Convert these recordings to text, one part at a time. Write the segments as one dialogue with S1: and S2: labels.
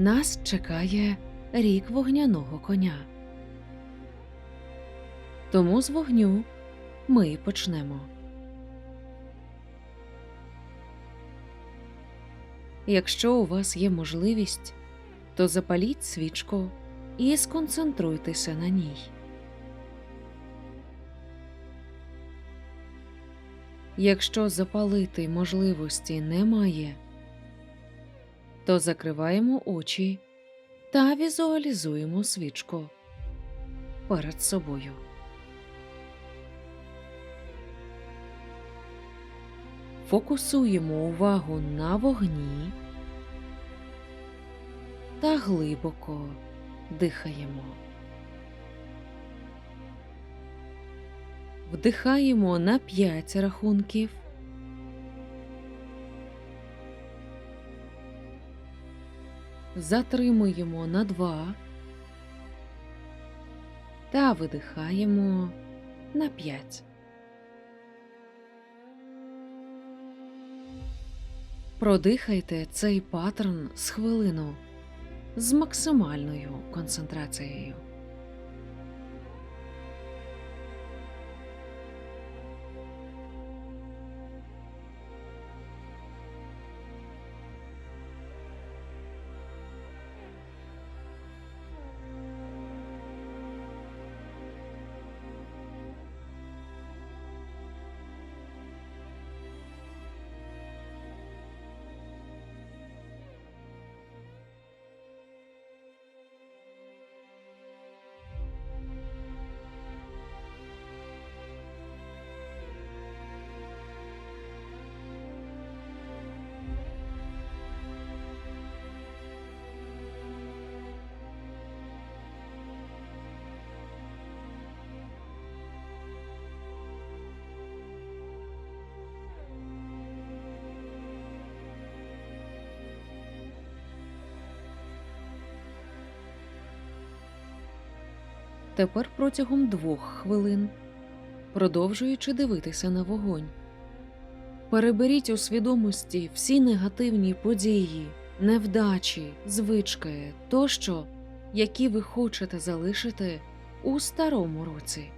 S1: нас чекає рік вогняного коня. Тому з вогню ми й почнемо. Якщо у вас є можливість, то запаліть свічку і сконцентруйтеся на ній. Якщо запалити можливості немає, то закриваємо очі та візуалізуємо свічку перед собою. Фокусуємо увагу на вогні та глибоко дихаємо. Вдихаємо на 5 рахунків. Затримуємо на 2 та видихаємо на 5. Продихайте цей паттерн з хвилину з максимальною концентрацією. Тепер протягом двох хвилин, продовжуючи дивитися на вогонь, переберіть у свідомості всі негативні події, невдачі, звички тощо, які ви хочете залишити у старому році.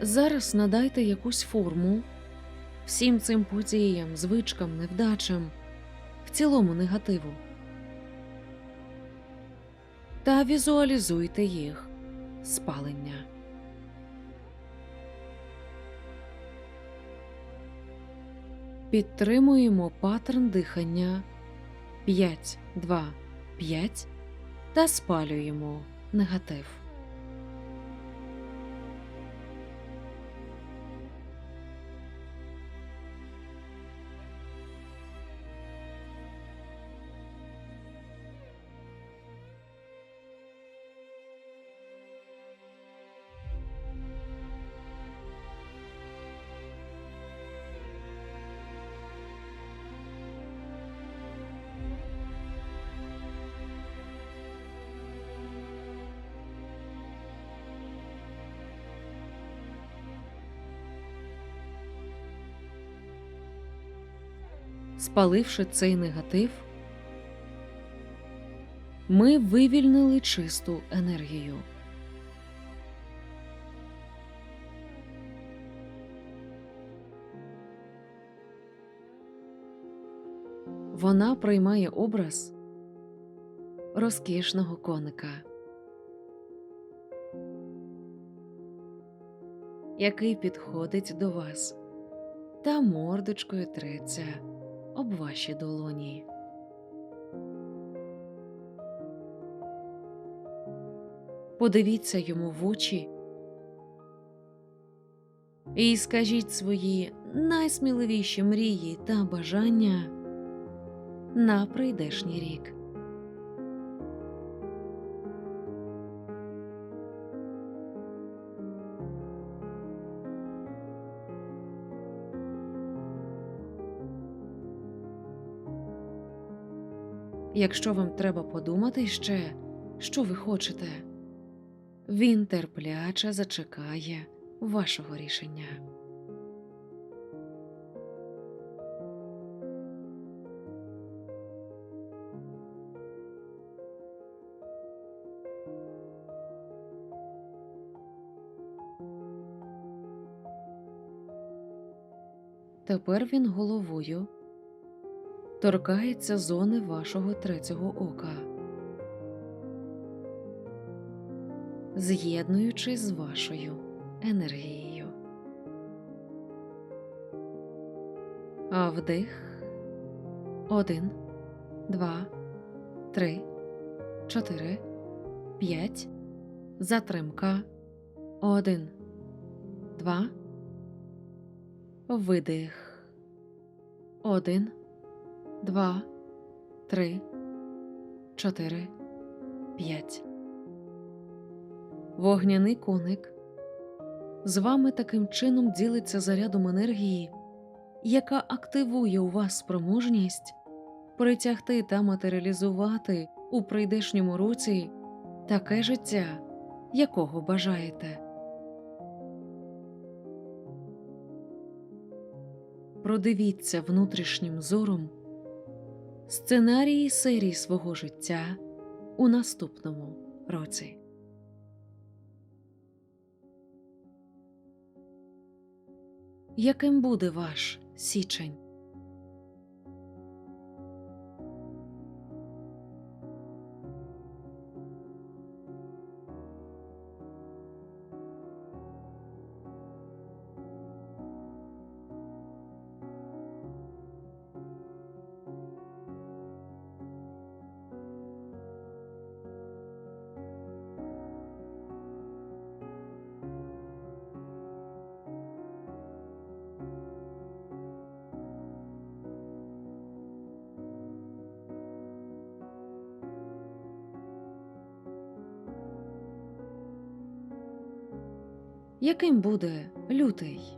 S1: Зараз надайте якусь форму всім цим подіям, звичкам, невдачам, в цілому негативу. Та візуалізуйте їх спалення. Підтримуємо паттерн дихання 5, 2, 5 та спалюємо негатив. Спаливши цей негатив, ми вивільнили чисту енергію. Вона приймає образ розкішного коника, який підходить до вас та мордочкою треться об ваші долоні. Подивіться йому в очі і скажіть свої найсміливіші мрії та бажання на прийдешній рік. Якщо вам треба подумати ще, що ви хочете, він терпляче зачекає вашого рішення. Тепер він головою торкається зони вашого третього ока, з'єднуючись з вашою енергією. А вдих один, два, три, чотири, п'ять. Затримка один, два. Видих. Один, два, три, чотири, п'ять. Вогняний коник з вами таким чином ділиться зарядом енергії, яка активує у вас спроможність притягти та матеріалізувати у прийдешньому році таке життя, якого бажаєте. Продивіться внутрішнім зором сценарії серії свого життя у наступному році. Яким буде ваш січень? Яким буде лютий?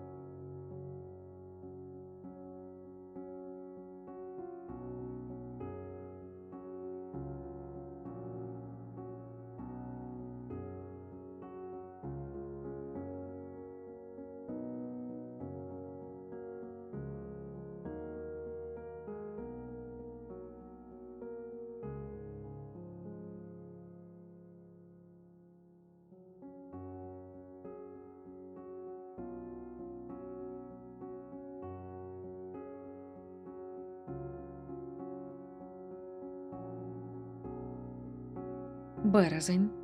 S1: Березень.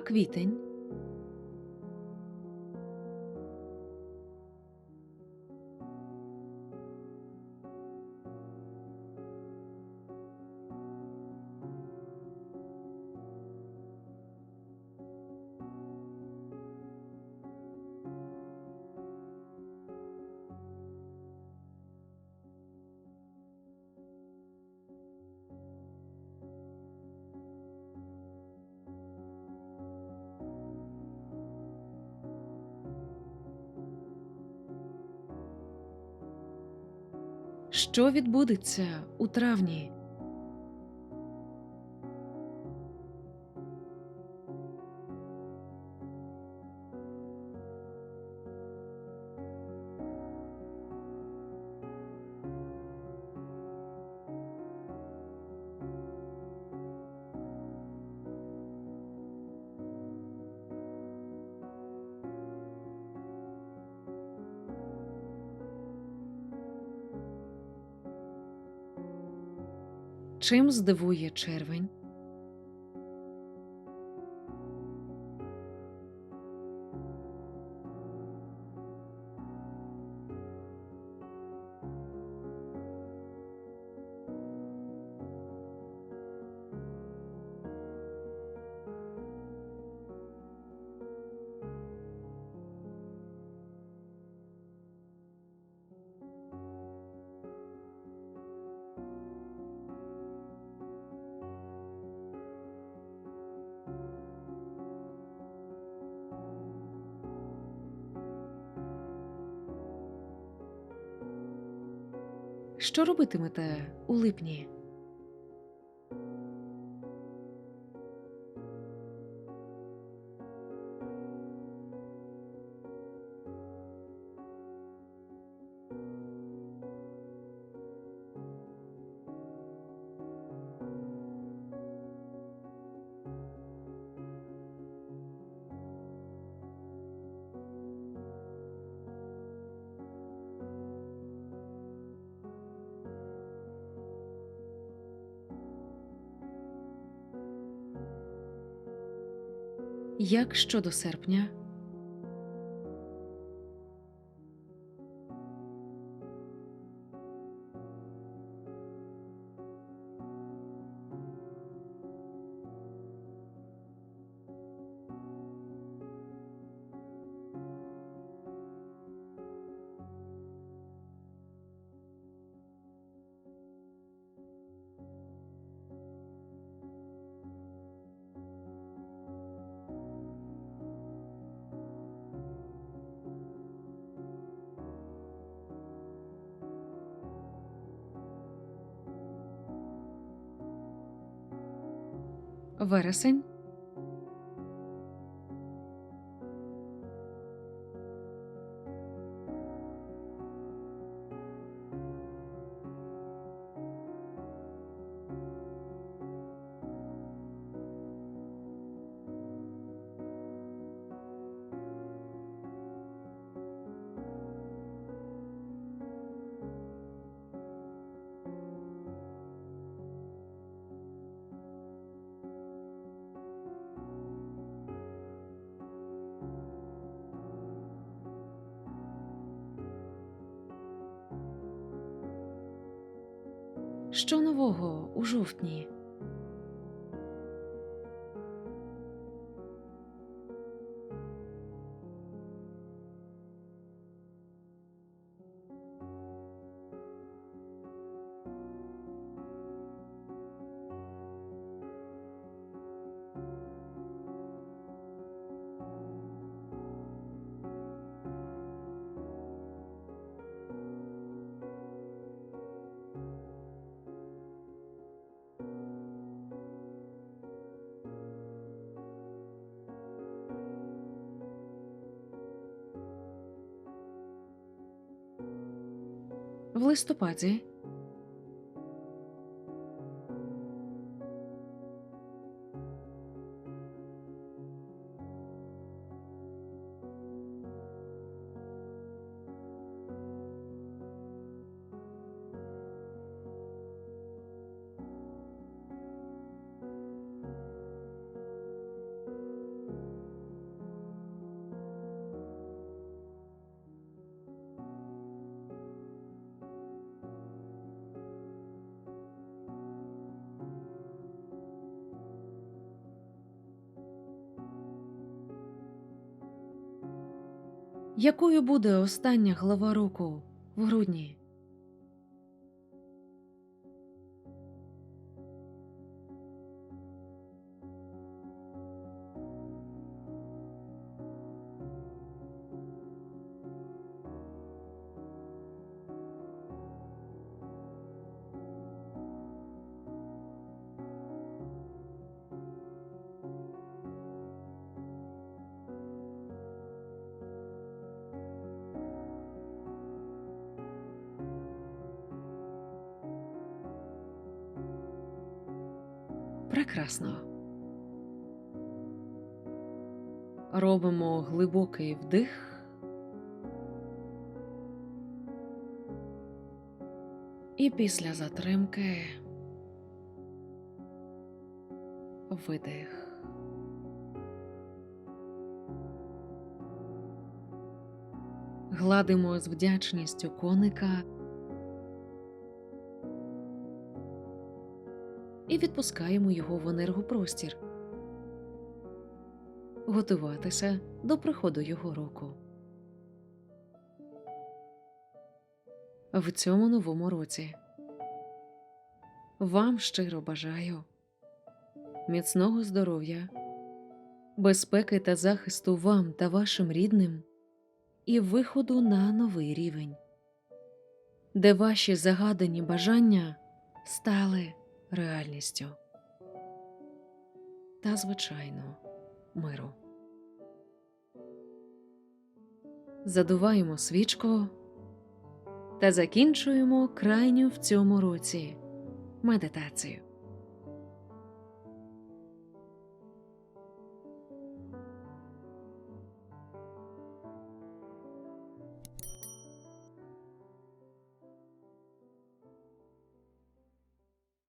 S1: Квітень? Що відбудеться у травні? Чим здивує червень? Що робитимете у липні? Як щодо серпня? Вересень? Що нового у жовтні? В листопаді? Якою буде остання глава року в грудні? Прекрасно. Робимо глибокий вдих. І після затримки видих. Гладимо з вдячністю коника і відпускаємо його в енергопростір. Готуватися до приходу його року. В цьому новому році вам щиро бажаю міцного здоров'я, безпеки та захисту вам та вашим рідним і виходу на новий рівень, де ваші загадані бажання стали реальністю. Та, звичайно, миру. Задуваємо свічку та закінчуємо крайню в цьому році медитацію.